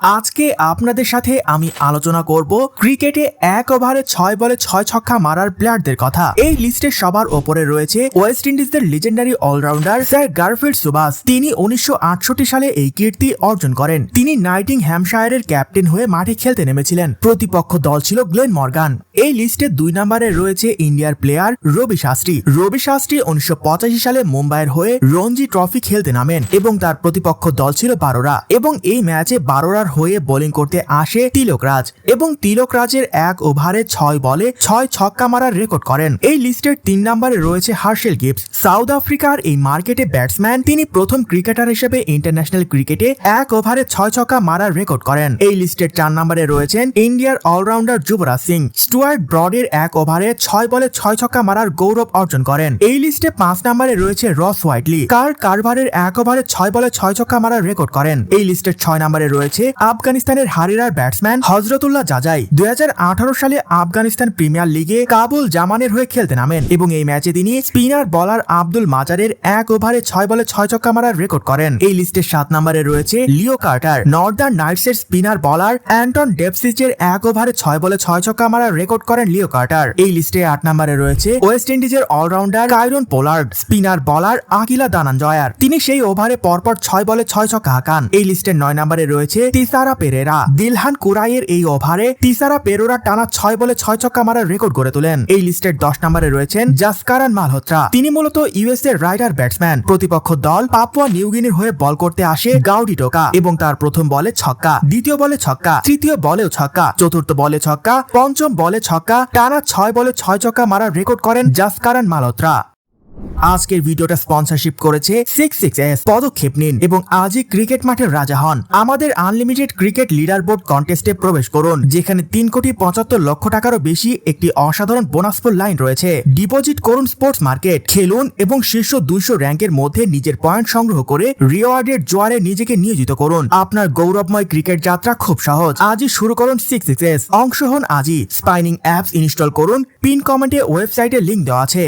আজকে আপনাদের সাথে আমি আলোচনা করব ক্রিকেটে এক ওভারে ছয় বলে ছয় ছক্কা মারার প্লেয়ারদের কথা। এই লিস্টে সবার ওপরে রয়েছে ওয়েস্ট ইন্ডিজের লিজেন্ডারি অলরাউন্ডার স্যার গারফিল্ড সুবাস। তিনি উনিশশো আটষট্টি সালে এই কীর্তি অর্জন করেন। তিনি নাইটিং হ্যামশায়ারের ক্যাপ্টেন হয়ে মাঠে খেলতে নেমেছিলেন। প্রতিপক্ষ দল ছিল গ্লেন মর্গান। এই লিস্টে দুই নম্বরে রয়েছে ইন্ডিয়ার প্লেয়ার রবি শাস্ত্রী। রবি শাস্ত্রী উনিশশো পঁচাশি সালে মুম্বাইয়ের হয়ে রঞ্জি ট্রফি খেলতে নামেন এবং তার প্রতিপক্ষ দল ছিল বারোরা। এবং এই ম্যাচে বারোরার হয়ে বোলিং করতে আসে তিলক রাজ এবং তিলক রাজের এক ওভারে ছয় বলে ছয় ছক্কা মারার রেকর্ড করেন। এই লিস্টের তিন নম্বরে রয়েছে হার্শেল গিবস। সাউথ আফ্রিকার এই মার্কেটে ব্যাটসম্যান, তিনি প্রথম ক্রিকেটার হিসেবে ইন্টারন্যাশনাল ক্রিকেটে এক ওভারে ছয় ছক্কা মারার রেকর্ড করেন। এই লিস্টের চার নম্বরে রয়েছেন ইন্ডিয়ার অলরাউন্ডার যুবরাজ সিং। স্টুয়ার্ট ব্রডের এক ওভারে ছয় বলে ছয় ছক্কা মারার গৌরব অর্জন করেন। এই লিস্টে পাঁচ নম্বরে রয়েছে রস হোয়াইটলি। কার কারভারের এক ওভারে ছয় বলে ছয় ছক্কা মারার রেকর্ড করেন। এই লিস্টের ছয় নম্বরে রয়েছে আফগানিস্তানের হারিরার ব্যাটসম্যান হজরতুল্লাহ জাজাই দু হাজার আঠারো সালে আফগানিস্তান প্রিমিয়ার লিগে কাবুল জামানের হয়ে খেলতে নামেন এবং এই ম্যাচে তিনি স্পিনার, বলার আব্দুল মাজারের এক ওভারে ছয় বলে ছয় ছক্কা মারার রেকর্ড করেন। এই লিস্টের সাত নম্বরে রয়েছে লিও কার্টার, নর্দার্ন নাইটসের স্পিনার, বলার অ্যান্টন ডেপসিচের এক ওভারে ছয় বলে ছয় ছক্কা মারার রেকর্ড করেন লিও কার্টার। এই লিস্টে আট নম্বরে রয়েছে ওয়েস্ট ইন্ডিজের অলরাউন্ডার কাইরন পোলার্ড, স্পিনার, বলার আকিলা দানান জয়ার তিনি সেই ওভারে পরপর ছয় বলে ছয় ছক্কা হাঁকান। এই লিস্টের নয় নম্বরে রয়েছে তিসারা পেরেরা। দিলহান কুরাইয়ের এই ওভারে তিসারা পেরোরা টানা ছয় বলে ছয় ছক্কা মারার রেকর্ড গড়ে তোলেন। এই লিস্টের দশ নম্বরে রয়েছেন জাসকারান মালহোত্রা। তিনি মূলত ইউএস এর রাইডার ব্যাটসম্যান। প্রতিপক্ষ দল পাপুয়া নিউগিনির হয়ে বল করতে আসে গাউডি টোকা এবং তার প্রথম বলে ছক্কা, দ্বিতীয় বলে ছক্কা, তৃতীয় বলেও ছক্কা, চতুর্থ বলে ছক্কা, পঞ্চম বলে ছক্কা, টানা ছয় বলে ছয় ছক্কা মারার রেকর্ড করেন জাসকারান মালহোত্রা। আজকের ভিডিওটা স্পন্সরশিপ করেছে সিক্স সিক্স এস পদক্ষেপ নিন এবং আজই ক্রিকেট মাঠের রাজা হন। আমাদের আনলিমিটেড ক্রিকেট লিডার বোর্ড কন্টেস্টে প্রবেশ করুন, যেখানে তিন কোটি পঁচাত্তর লক্ষ টাকারও বেশি একটি অসাধারণ বোনাসফুল লাইন রয়েছে। ডিপোজিট করুন স্পোর্টস মার্কেট খেলুন এবং শীর্ষ দুইশো র্যাঙ্কের মধ্যে নিজের পয়েন্ট সংগ্রহ করে রিওয়ার্ডের জোয়ারে নিজেকে নিয়োজিত করুন। আপনার গৌরবময় ক্রিকেট যাত্রা খুব সহজ। আজই শুরু করুন সিক্স সিক্স এস অংশ হন আজই। স্পাইনিং অ্যাপস ইনস্টল করুন। পিন কমেন্টে ওয়েবসাইটের লিঙ্ক দেওয়া আছে।